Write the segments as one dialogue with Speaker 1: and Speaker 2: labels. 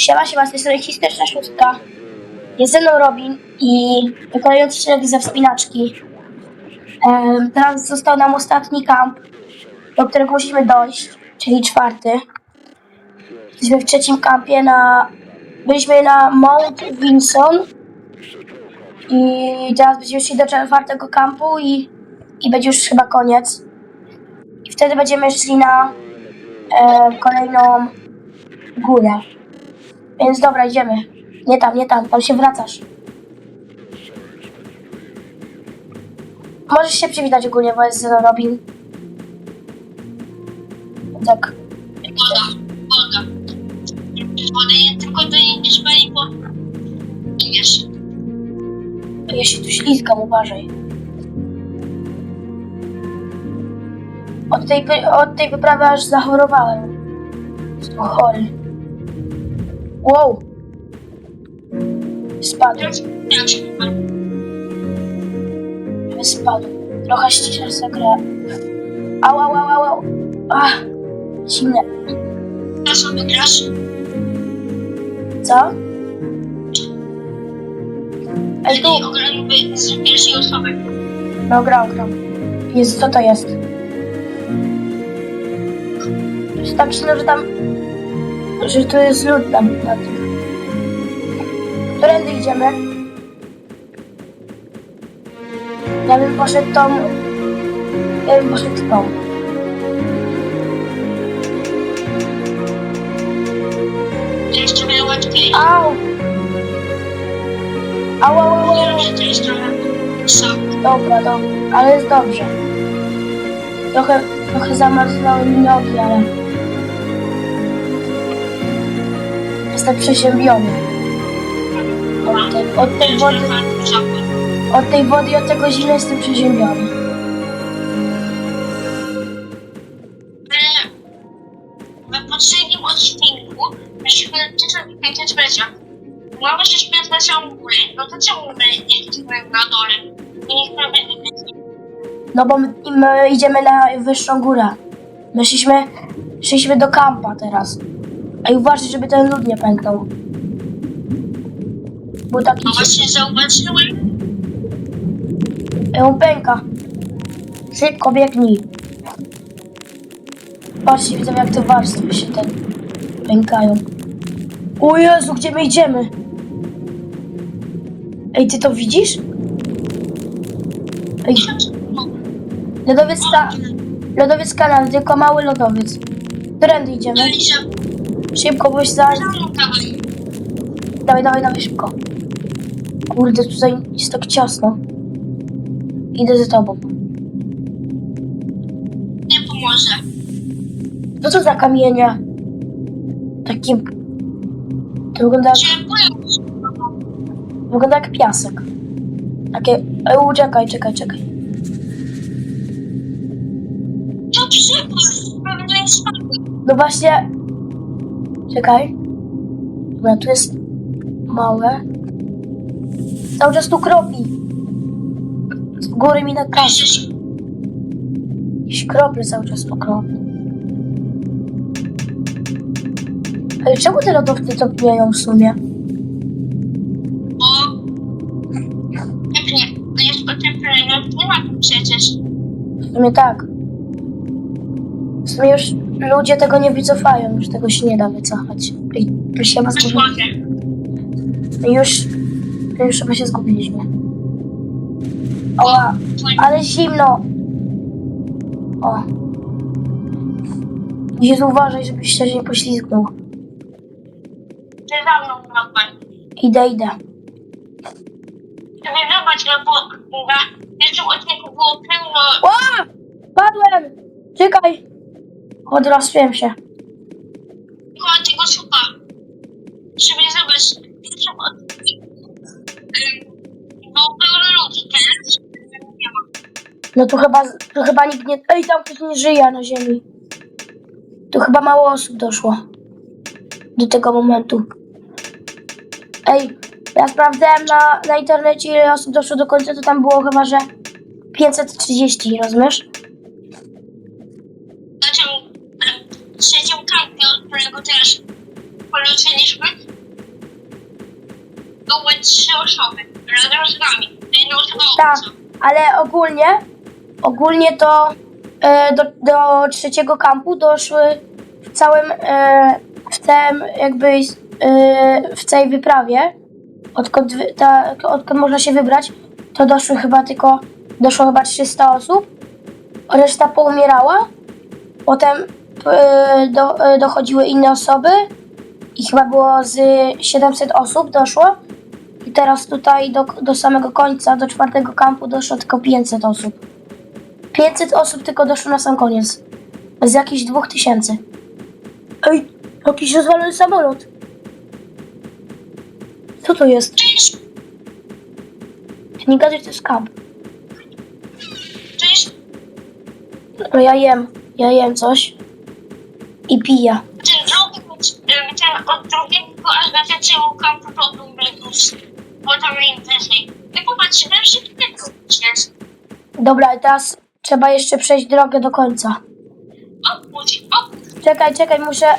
Speaker 1: Siema, siema, z tej strony Historyczna Szóstka. Jest ze mną Robin i wykonując odcinek ze wspinaczki. Teraz został nam ostatni kamp, do którego musimy dojść, czyli czwarty. Jesteśmy w trzecim kampie na... Byliśmy na Mount Vinson i teraz będziemy szli do czwartego kampu i, i będzie już chyba koniec. I wtedy będziemy szli na e, kolejną górę. Więc dobra, idziemy. Nie tam, nie tam, tam się wracasz. Możesz się przywitać ogólnie, bo jest Robin. Tak.
Speaker 2: Woda. Woda nie tylko dojedziesz paliwo. Wiesz?
Speaker 1: Ja się tu ślizgam, uważaj. Od tej, od tej wyprawy aż zachorowałem. Jestem chory. Wow. Spadł, spadł. Trochę ściszasz zagrę. Au, au, au, au, au. Ach, zimne.
Speaker 2: na sobie grasz?
Speaker 1: Co? Ej, tu.
Speaker 2: Z pierwszej osoby.
Speaker 1: No, gram, gram. Jest, co to jest? Tak silno, że tam... Że to jest lód tam na tym. Którędy idziemy? Ja bym poszedł tą... Ja bym poszedł tą.
Speaker 2: To jeszcze będzie łatwiej.
Speaker 1: Au! Au, au, au, au.
Speaker 2: To.
Speaker 1: Dobra, dobra, ale jest dobrze. Trochę, trochę zamarzały mi nogi, ale... Jestem przeziębiony. Od tej, od tej wody, od tej wody i od tego zimna jestem przeziębiony.
Speaker 2: W poprzednim odcinku mieliśmy 1500 metra. Mamy 600 metrów w górę. No to czemu my nie jesteśmy na dole?
Speaker 1: No bo my, my idziemy na wyższą górę. My szliśmy, szliśmy do kampa teraz. I uważaj, żeby ten lód nie pęknął. Był taki
Speaker 2: No właśnie zauważyłem,
Speaker 1: Ej, on pęka. Szybko biegnij. Patrzcie, widzę jak te warstwy się ten pękają. O Jezu, gdzie my idziemy? Ej, ty to widzisz? Ej, lodowiec, ka lodowiec kanał, tylko mały lodowiec. Którędy idziemy? Szybko, bo się za...
Speaker 2: dawaj.
Speaker 1: Dawaj, dawaj, szybko. Kurde, tutaj jest tak ciasno. Idę za tobą.
Speaker 2: Nie pomoże.
Speaker 1: Co to za kamienie? Takie... To wygląda jak, wygląda jak piasek. Takie... Ej, czekaj, czekaj, czekaj.
Speaker 2: To spadły.
Speaker 1: No właśnie... Czekaj. Dobra, tu jest małe. Cały czas tu kropi. Z góry mi na.
Speaker 2: Myślisz,
Speaker 1: Jakieś krople cały czas tu kropią. Ale czemu te lodowce topnieją w sumie?
Speaker 2: bo... Pewnie. To jest ocieplenie klimatu przecież.
Speaker 1: W sumie tak. W sumie już ludzie tego nie wycofają, już tego się nie da wycofać. I już się chyba zgubiliśmy.
Speaker 2: mogę.
Speaker 1: Już, już chyba się zgubiliśmy. Oła, ale zimno. O. Jezu, uważaj, żebyś się nie poślizgnął.
Speaker 2: Ty za mną wracaj.
Speaker 1: Idę, idę.
Speaker 2: Sobie zobacz, no bo na pierwszym odcinku było pełno...
Speaker 1: Ła! Padłem! Czekaj! Odrasłem się.
Speaker 2: koło tego zobacz, w pierwszym odcinku ym, było pełno ludzi, teraz nie ma.
Speaker 1: No tu chyba, tu chyba nikt nie... Ej, tam ktoś nie żyje na ziemi. Tu chyba mało osób doszło. Do tego momentu. Ej, ja sprawdzałem na, na internecie ile osób doszło do końca, to tam było chyba, że 530, rozumiesz?
Speaker 2: Znaczy, ym, w trzecim kampie, od którego teraz polecieliśmy, były trzy osoby. Razem z nami. Jedna osoba
Speaker 1: Tak, ale ogólnie, ogólnie to e, do, do trzeciego kampu doszły w całym, e, w tym jakby, e, w tej wyprawie, odkąd, ta, odkąd można się wybrać, to doszły chyba tylko, doszło chyba 300 osób, reszta poumierała, potem do, e, dochodziły inne osoby i chyba było z 700 osób doszło, i teraz tutaj do, do samego końca, do czwartego kampu doszło tylko 500 osób. 500 osób tylko doszło na sam koniec. Z jakichś 2000. Ej, jakiś rozwalony samolot. Co to jest? Nie gadaj, to jest kamp.
Speaker 2: cześć.
Speaker 1: No ja jem, ja jem coś. I piję.
Speaker 2: Ten drugi, ten od drugiego Bledus. Bo tam. I popatrz, wiem, że tutaj jest.
Speaker 1: Dobra, i teraz trzeba jeszcze przejść drogę do końca.
Speaker 2: Obudź, obudź,
Speaker 1: Czekaj, czekaj, muszę,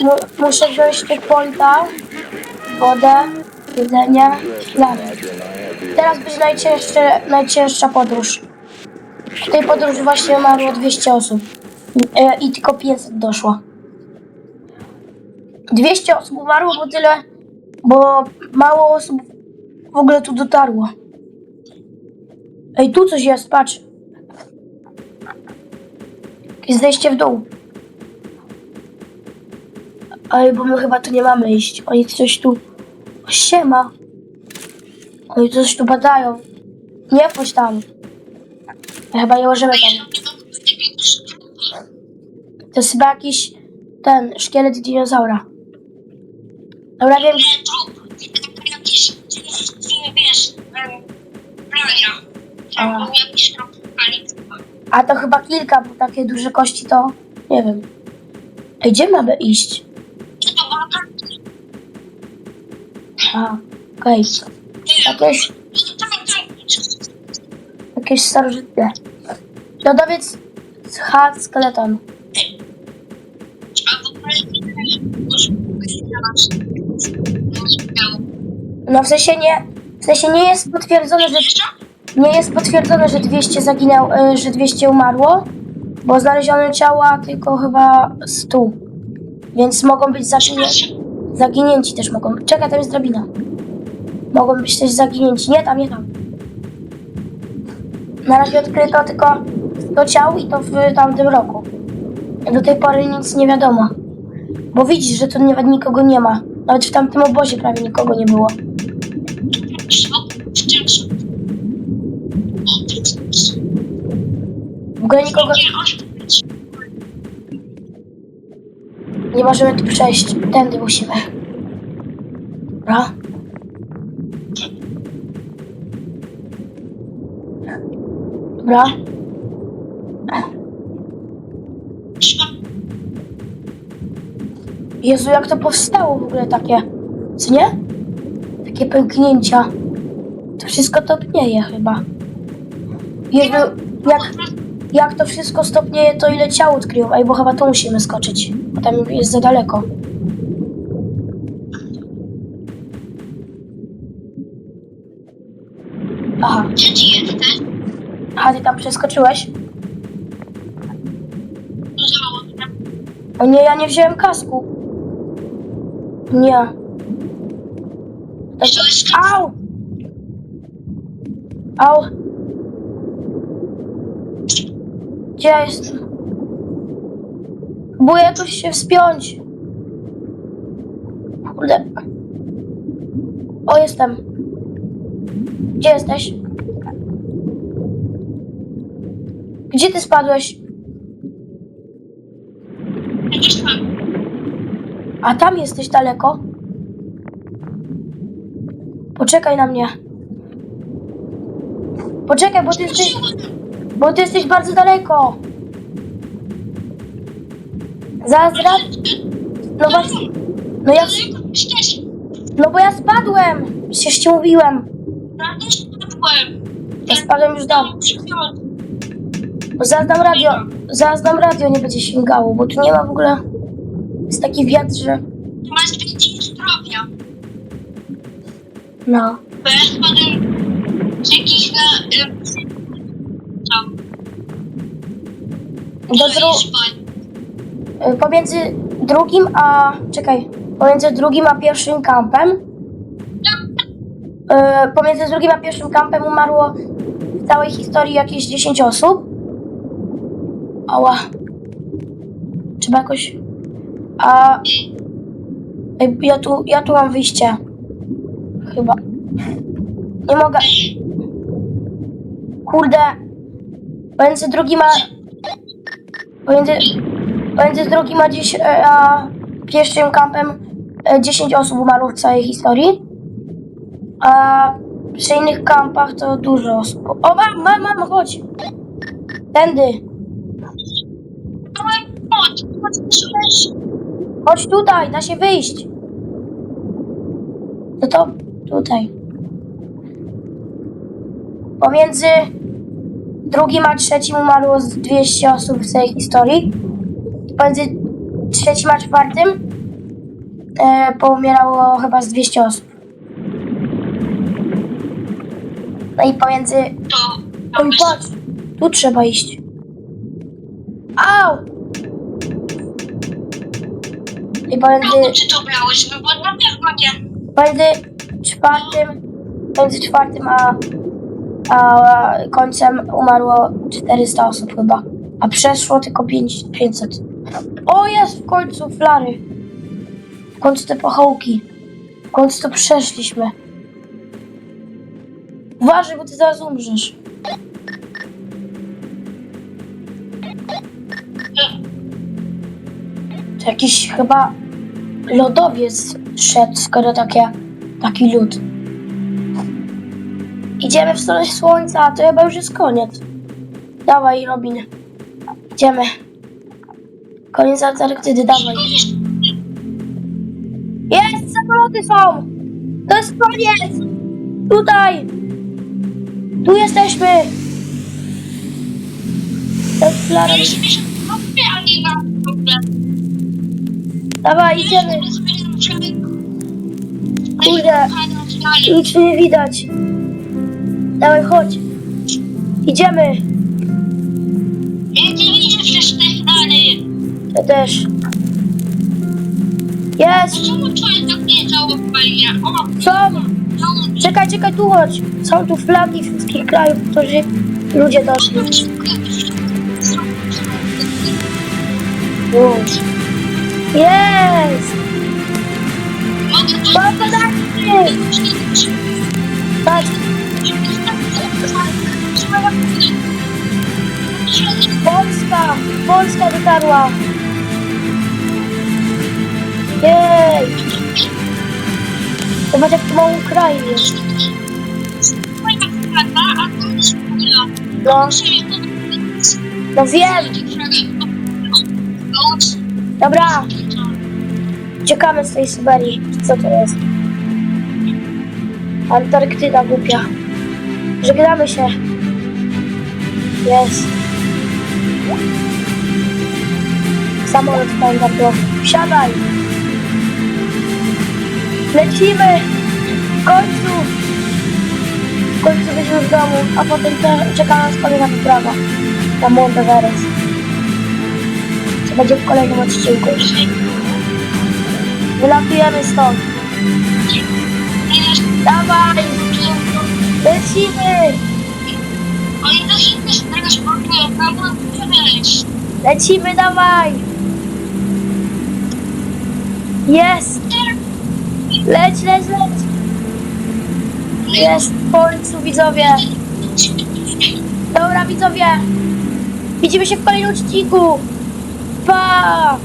Speaker 1: mu, muszę wziąć checkpointa, wodę, jedzenie, chleb. Teraz będzie najcięższe, najcięższa podróż. W tej podróży właśnie umarło 200 osób. E, I tylko 500 doszło. 200 osób umarło, bo tyle, bo mało osób w ogóle tu dotarło. Ej, tu coś jest, patrz. Jakieś zejście w dół. Ej, bo my chyba tu nie mamy iść. Oni coś tu... O, Siema. Oni coś tu badają. Nie wchodź tam. Chyba nie możemy tam.
Speaker 2: To
Speaker 1: jest chyba jakiś ten szkielet dinozaura. Dobra, wiem.
Speaker 2: Trup. Jakiś, wiesz, em, playa. Tam
Speaker 1: A.
Speaker 2: był jakiś trup. Ale trupa.
Speaker 1: A to chyba kilka, bo takie duże kości to nie wiem. Ej, gdzie mamy iść? A, okej. Jakieś,
Speaker 2: tam.
Speaker 1: jakieś starożytne. Lodowiec z H skeleton. No w sensie nie, w sensie nie jest potwierdzone, że
Speaker 2: Jeszcze?
Speaker 1: nie jest potwierdzone, że 200 zaginęło, e, że 200 umarło, bo znaleziono ciała tylko chyba 100. Więc mogą być zaginięci. Zaginięci też mogą być. Czekaj, tam jest drabina. Mogą być też zaginięci. Nie tam, nie tam. Na razie odkryto tylko 100 ciał i to w tamtym roku. Do tej pory nic nie wiadomo. Bo widzisz, że tu nawet nikogo nie ma. Nawet w tamtym obozie prawie nikogo nie było. Ogóle nikogo nie możemy tu przejść. Tędy musimy. Dobra. Dobra. Jezu, jak to powstało w ogóle takie, co nie? Takie pęknięcia. To wszystko topnieje chyba. Jezu, jak, jak to wszystko stopnieje, to ile ciał odkryją? Ej, bo chyba tu musimy skoczyć, bo tam jest za daleko. Aha,
Speaker 2: Gdzie ty jesteś?
Speaker 1: aha, ty tam przeskoczyłeś? O nie, ja nie wziąłem kasku. Nie. Tak, au! Au! Gdzie ja jestem? Próbuję się wspiąć. Kurde. O, jestem. Gdzie jesteś? Gdzie ty spadłeś?
Speaker 2: Gdzieś tam.
Speaker 1: A tam jesteś daleko? Poczekaj na mnie. Poczekaj, bo ty jesteś, bo ty jesteś bardzo daleko. Zaraz, zaraz. No właśnie, no ja, no bo ja spadłem. Przecież ci mówiłem.
Speaker 2: Ja też spadłem.
Speaker 1: Ja spadłem już dawno. Bo zaraz dam radio, zaraz dam radio, nie będzie sięgało, bo tu nie ma w ogóle... Jest taki wiatr, że...
Speaker 2: Ty masz więcej zdrowia.
Speaker 1: No.
Speaker 2: Bo ja spadłem z jakichś na...
Speaker 1: Do dru... y, pomiędzy drugim a... Czekaj. Pomiędzy drugim a pierwszym kampem. y, pomiędzy drugim a pierwszym kampem umarło w całej historii jakieś 10 osób. Ała. Trzeba jakoś... A... Ja tu, ja tu mam wyjście. Chyba. Nie mogę. Kurde. Pomiędzy drugim a... Pomiędzy, pomiędzy drugim a, dziś, e, a pierwszym kampem e, 10 osób umarło w całej historii. A przy innych kampach to dużo osób. O, mam, mam, mam, chodź. Tędy.
Speaker 2: Chodź
Speaker 1: tutaj, da się wyjść. No to tutaj. Pomiędzy drugim a trzecim umarło z 200 osób w całej historii. Pomiędzy trzecim a czwartym e, poumierało chyba z 200 osób. No i pomiędzy...
Speaker 2: To...
Speaker 1: Oj, patrz, tu trzeba iść. Au! I pomiędzy...
Speaker 2: Ty to brałeś? No bo na pewno nie.
Speaker 1: Między czwartym, między czwartym a, a końcem umarło 400 osób chyba. A przeszło tylko 5, 500. O jest w końcu flary. W końcu te pochołki. W końcu to przeszliśmy. Uważaj, bo ty zaraz umrzesz. To jakiś chyba lodowiec szedł, skoro takie, taki lód. Idziemy w stronę słońca, a to chyba już jest koniec. Dawaj, Robin. Idziemy. Koniec Antarktydy, dawaj. Jest! Samoloty są! To jest koniec! Tutaj! Tu jesteśmy!
Speaker 2: Ogóle.
Speaker 1: Dawaj, idziemy! Kurde. Nic nie widać. Dawaj, chodź. Idziemy.
Speaker 2: Ja nie widzę przecież te flary.
Speaker 1: Ja też. Jest!
Speaker 2: Czemu jest tak nie? O,
Speaker 1: Są!
Speaker 2: no,
Speaker 1: Czekaj, czekaj, tu chodź. Są tu flagi wszystkich krajów, którzy ludzie doszli. Wow. Jest! Mam kontakty! Patrz, Polska! Dotarła! Jej! Zobacz, jak tu ma Ukrainę. No, no wiem. Dobra, uciekamy z tej Syberii. Co to jest? Antarktyda głupia. Żegnamy się. Jest. Samolot tu. Wsiadaj. Lecimy. W końcu. W końcu będziemy w domu, a potem te, czeka nas kolejna wyprawa na Mount Everest. Co będzie w kolejnym odcinku. Wylatujemy stąd. Dawaj, lecimy. Lecimy, dawaj! Jest! Leć, leć, leć! Jest w końcu, widzowie! Dobra, widzowie! Widzimy się w kolejnym odcinku! Pa!